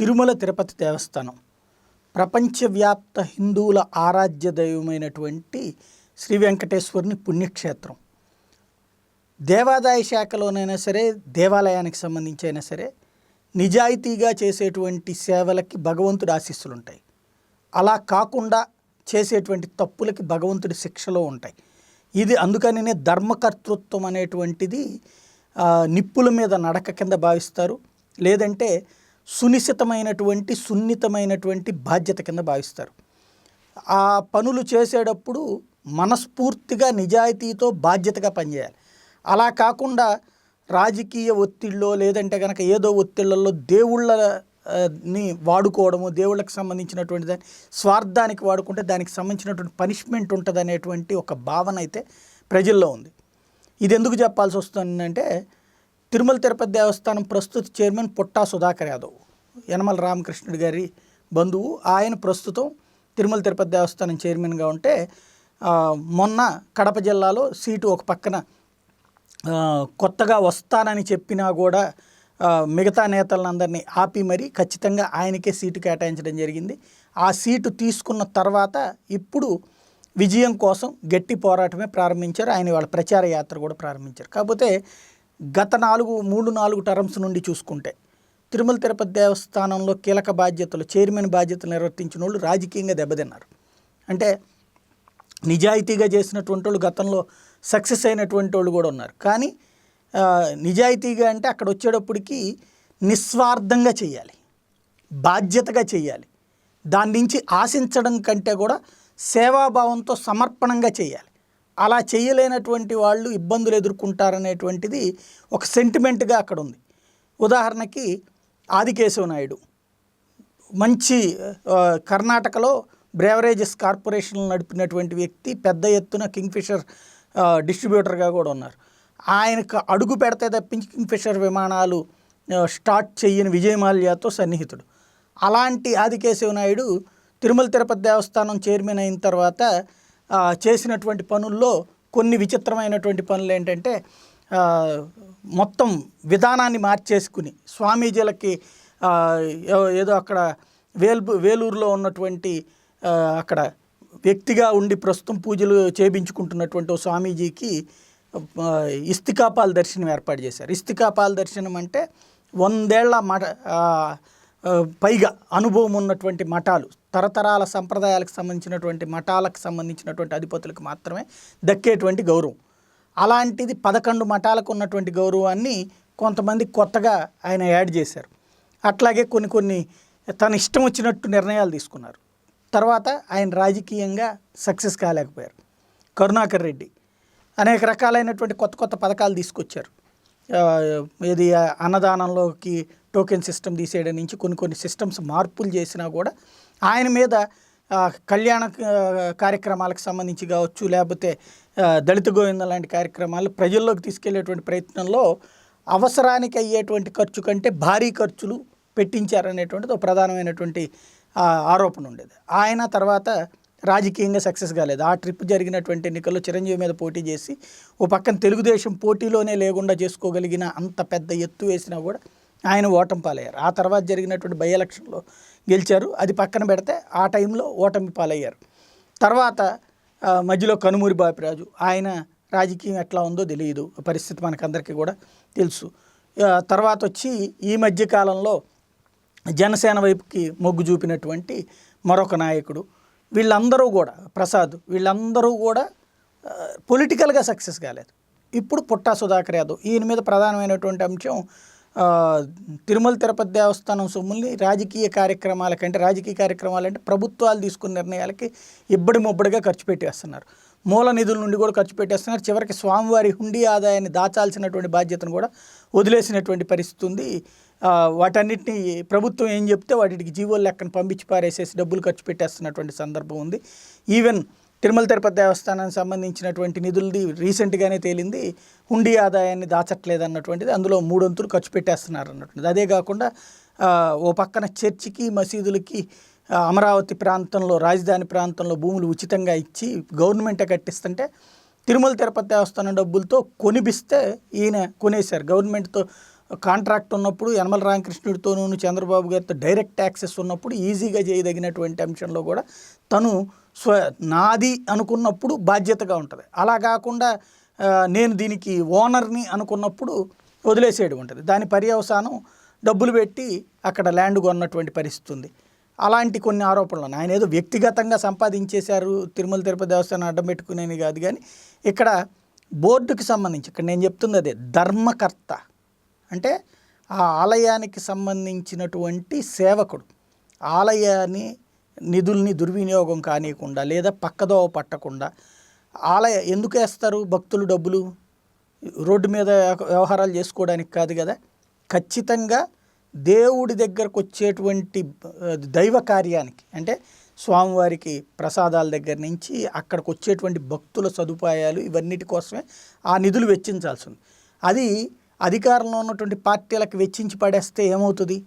తిరుమల తిరుపతి దేవస్థానం. ప్రపంచవ్యాప్త హిందువుల ఆరాధ్య దైవమైనటువంటి శ్రీ వెంకటేశ్వరుని పుణ్యక్షేత్రం. దేవాదాయ శాఖలోనైనా సరే దేవాలయానికి సంబంధించి అయినా సరే నిజాయితీగా చేసేటువంటి సేవలకి భగవంతుడి ఆశీస్సులు ఉంటాయి అలా కాకుండా చేసేటువంటి తప్పులకి భగవంతుడి శిక్షలో ఉంటాయి. ఇది అందుకనే ధర్మకర్తృత్వం అనేటువంటిది నిప్పుల మీద నడక కింద భావిస్తారు. లేదంటే సునిశ్చితమైనటువంటి సున్నితమైనటువంటి బాధ్యత కింద భావిస్తారు. ఆ పనులు చేసేటప్పుడు మనస్ఫూర్తిగా నిజాయితీతో బాధ్యతగా పనిచేయాలి. అలా కాకుండా రాజకీయ ఒత్తిళ్ళో లేదంటే కనుక ఏదో ఒత్తిళ్ళలో దేవుళ్ళ ని వాడుకోవడము దేవుళ్ళకి సంబంధించినటువంటి దాని స్వార్థానికి వాడుకుంటే దానికి సంబంధించినటువంటి పనిష్మెంట్ ఉంటుంది అనేటువంటి ఒక భావన అయితే ప్రజల్లో ఉంది. ఇది ఎందుకు చెప్పాల్సి వస్తుందంటే తిరుమల తిరుపతి దేవస్థానం ప్రస్తుత చైర్మన్ పుట్టా సుధాకర్ యాదవ్ యనమల రామకృష్ణుడు గారి బంధువు. ఆయన ప్రస్తుతం తిరుమల తిరుపతి దేవస్థానం చైర్మన్గా ఉంటే మొన్న కడప జిల్లాలో సీటు ఒక పక్కన కొత్తగా వస్తానని చెప్పినా కూడా మిగతా నేతలందరినీ ఆపి మరీ ఖచ్చితంగా ఆయనకే సీటు కేటాయించడం జరిగింది. ఆ సీటు తీసుకున్న తర్వాత ఇప్పుడు విజయం కోసం గట్టి పోరాటమే ప్రారంభించారు. ఆయన వాళ్ళ ప్రచార యాత్ర కూడా ప్రారంభించారు. కాకపోతే గత నాలుగు మూడు నాలుగు టర్మ్స్ నుండి చూసుకుంటే తిరుమల తిరుపతి దేవస్థానంలో కీలక బాధ్యతలు చైర్మన్ బాధ్యతలు నిర్వర్తించిన వాళ్ళు రాజకీయంగా దెబ్బతిన్నారు. అంటే నిజాయితీగా చేసినటువంటి వాళ్ళు గతంలో సక్సెస్ అయినటువంటి వాళ్ళు కూడా ఉన్నారు. కానీ నిజాయితీగా అంటే అక్కడ వచ్చేటప్పటికి నిస్వార్థంగా చేయాలి. బాధ్యతగా చేయాలి. దాని నుంచి ఆశించడం కంటే కూడా సేవాభావంతో సమర్పణంగా చేయాలి. అలా చేయలేనటువంటి వాళ్ళు ఇబ్బందులు ఎదుర్కొంటారనేటువంటిది ఒక సెంటిమెంట్గా అక్కడ ఉంది ఉదాహరణకి ఆదికేశవ నాయుడు. మంచి కర్ణాటకలో బ్రేవరేజెస్ కార్పొరేషన్లు నడిపినటువంటి వ్యక్తి పెద్ద ఎత్తున కింగ్ఫిషర్ డిస్ట్రిబ్యూటర్గా కూడా ఉన్నారు. ఆయనకు అడుగు పెడితే తప్పించి కింగ్ఫిషర్ విమానాలు స్టార్ట్ చేయని విజయమాల్యాతో సన్నిహితుడు. అలాంటి ఆదికేశవ నాయుడు తిరుమల తిరుపతి దేవస్థానం చైర్మన్ అయిన తర్వాత చేసినటువంటి పనుల్లో కొన్ని విచిత్రమైనటువంటి పనులు ఏంటంటే మొత్తం విధానాన్ని మార్చేసుకుని స్వామీజీలకి ఏదో అక్కడ వేల్బు వేలూరులో ఉన్నటువంటి అక్కడ వ్యక్తిగా ఉండి ప్రస్తుతం పూజలు చేయించుకుంటున్నటువంటి స్వామీజీకి ఇస్తికాపాల దర్శనం ఏర్పాటు చేశారు. ఇస్తికాపాల దర్శనం అంటే వందేళ్ళ మఠ పైగా అనుభవం ఉన్నటువంటి మఠాలు తరతరాల సంప్రదాయాలకు సంబంధించినటువంటి మఠాలకు సంబంధించినటువంటి అధిపతులకు మాత్రమే దక్కేటువంటి గౌరవం. అలాంటిది పదకొండు మఠాలకు ఉన్నటువంటి గౌరవాన్ని కొంతమంది కొత్తగా ఆయన యాడ్ చేశారు. అట్లాగే కొన్ని కొన్ని తన ఇష్టం వచ్చినట్టు నిర్ణయాలు తీసుకున్నారు. తర్వాత ఆయన రాజకీయంగా సక్సెస్ కాలేకపోయారు. కరుణాకర్ రెడ్డి అనేక రకాలైనటువంటి కొత్త కొత్త పథకాలు తీసుకొచ్చారు. ఇది అన్నదానంలోకి టోకెన్ సిస్టమ్ తీసేయడం నుంచి కొన్ని కొన్ని సిస్టమ్స్ మార్పులు చేసినా కూడా ఆయన మీద కళ్యాణ కార్యక్రమాలకు సంబంధించి కావచ్చు లేకపోతే దళిత గోవిందం లాంటి కార్యక్రమాలు ప్రజల్లోకి తీసుకెళ్ళేటువంటి ప్రయత్నంలో అవసరానికి అయ్యేటువంటి ఖర్చు కంటే భారీ ఖర్చులు పెట్టించారనేటువంటిది ఒక ప్రధానమైనటువంటి ఆరోపణ ఉండేది. ఆయన తర్వాత రాజకీయంగా సక్సెస్ కాలేదు. ఆ ట్రిప్ జరిగినటువంటి ఎన్నికల్లో చిరంజీవి మీద పోటీ చేసి ఓ పక్కన తెలుగుదేశం పోటీలోనే లేకుండా చేసుకోగలిగిన అంత పెద్ద ఎత్తు వేసినా కూడా ఆయన ఓటమి పాలయ్యారు. ఆ తర్వాత జరిగినటువంటి బై ఎలక్షన్లో గెలిచారు. అది పక్కన పెడితే ఆ టైంలో ఓటమి పాలయ్యారు. తర్వాత మధ్యలో కనుమూరి బాపిరాజు ఆయన రాజకీయం ఎట్లా ఉందో తెలియదు. పరిస్థితి మనకందరికీ కూడా తెలుసు. తర్వాత వచ్చి ఈ మధ్య కాలంలో జనసేన వైపుకి మొగ్గు చూపినటువంటి మరొక నాయకుడు వీళ్ళందరూ కూడా ప్రసాద్ వీళ్ళందరూ కూడా పొలిటికల్గా సక్సెస్ కాలేదు. ఇప్పుడు పుట్టా సుధాకర్ యాదవ్ ఈయన మీద ప్రధానమైనటువంటి అంశం తిరుమల తిరుపతి దేవస్థానం సొమ్ముల్ని రాజకీయ కార్యక్రమాల కంటే రాజకీయ కార్యక్రమాలు అంటే ప్రభుత్వాలు తీసుకున్న నిర్ణయాలకి ఇబ్బడి ముబ్బడిగా ఖర్చు పెట్టేస్తున్నారు. మూల నిధుల నుండి కూడా ఖర్చు పెట్టేస్తున్నారు. చివరికి స్వామివారి హుండీ ఆదాయాన్ని దాచాల్సినటువంటి బాధ్యతను కూడా వదిలేసినటువంటి పరిస్థితి ఉంది. వాటన్నిటిని ప్రభుత్వం ఏం చెప్తే వాటికి జీవోలు లెక్కన పంపించి పారేసేసి డబ్బులు ఖర్చు పెట్టేస్తున్నటువంటి సందర్భం ఉంది. ఈవెన్ తిరుమల తిరుపతి దేవస్థానానికి సంబంధించినటువంటి నిధులది రీసెంట్గానే తేలింది. హుండీ ఆదాయాన్ని దాచట్లేదు అన్నటువంటిది అందులో మూడొంతులు ఖర్చు పెట్టేస్తున్నారు అన్నటువంటిది అదే కాకుండా ఓ పక్కన చర్చికి మసీదులకి అమరావతి ప్రాంతంలో రాజధాని ప్రాంతంలో భూములు ఉచితంగా ఇచ్చి గవర్నమెంటే కట్టిస్తుంటే తిరుమల తిరుపతి దేవస్థానం డబ్బులతో కొనిపిస్తే ఈయన కొనేశారు. గవర్నమెంట్తో కాంట్రాక్ట్ ఉన్నప్పుడు యనమల రామకృష్ణుడితోనూ చంద్రబాబు గారితో డైరెక్ట్ యాక్సెస్ ఉన్నప్పుడు ఈజీగా చేయదగినటువంటి అంశంలో కూడా తను స్వ నాది అనుకున్నప్పుడు బాధ్యతగా ఉంటుంది. అలా కాకుండా నేను దీనికి ఓనర్ని అనుకున్నప్పుడు వదిలేసేయడం ఉంటుంది. దాని పర్యవసానం డబ్బులు పెట్టి అక్కడ ల్యాండ్ కొన్నటువంటి పరిస్థితి ఉంది. అలాంటి కొన్ని ఆరోపణలు ఆయన ఏదో వ్యక్తిగతంగా సంపాదించేశారు తిరుమల తిరుపతి దేవస్థానం అడ్డం పెట్టుకునేది కాదు కానీ ఇక్కడ బోర్డుకి సంబంధించి ఇక్కడ నేను చెప్తుంది అదే ధర్మకర్త అంటే ఆ ఆలయానికి సంబంధించినటువంటి సేవకుడు. ఆలయాన్ని నిధుల్ని దుర్వినియోగం కానియకుండా లేదా పక్కదోవ పట్టకుండా ఆలయ ఎందుకు వేస్తారు భక్తులు డబ్బులు? రోడ్డు మీద వ్యవహారాలు చేసుకోవడానికి కాదు కదా. ఖచ్చితంగా దేవుడి దగ్గరకు వచ్చేటువంటి దైవ కార్యానికి అంటే స్వామివారికి ప్రసాదాల దగ్గర నుంచి అక్కడికి వచ్చేటువంటి భక్తుల సదుపాయాలు ఇవన్నిటి కోసమే ఆ నిధులు వెచ్చించాల్సి ఉంది. అది అధికారంలో ఉన్నటువంటి పార్టీలకు వెచ్చించి పడేస్తే ఏమవుతుంది?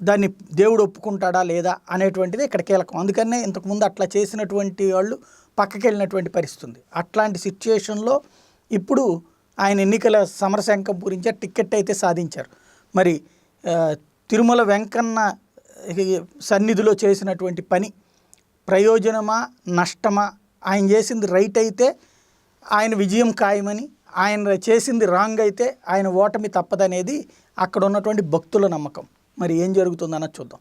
దాన్ని దేవుడు ఒప్పుకుంటాడా లేదా అనేటువంటిది ఇక్కడ కీలకం. అందుకనే ఇంతకుముందు అట్లా చేసినటువంటి వాళ్ళు పక్కకి వెళ్ళినటువంటి పరిస్థితి ఉంది. అట్లాంటి సిచ్యుయేషన్లో ఇప్పుడు ఆయన ఎన్నికల సమరశంకం గురించి టిక్కెట్ అయితే సాధించారు. మరి తిరుమల వెంకన్న సన్నిధిలో చేసినటువంటి పని ప్రయోజనమా నష్టమా? ఆయన చేసింది రైట్ అయితే ఆయన విజయం ఖాయమని ఆయన చేసింది రాంగ్ అయితే ఆయన ఓటమి తప్పదనేది అక్కడ ఉన్నటువంటి భక్తుల నమ్మకం. మరి ఏం జరుగుతుందన్నది చూద్దాం.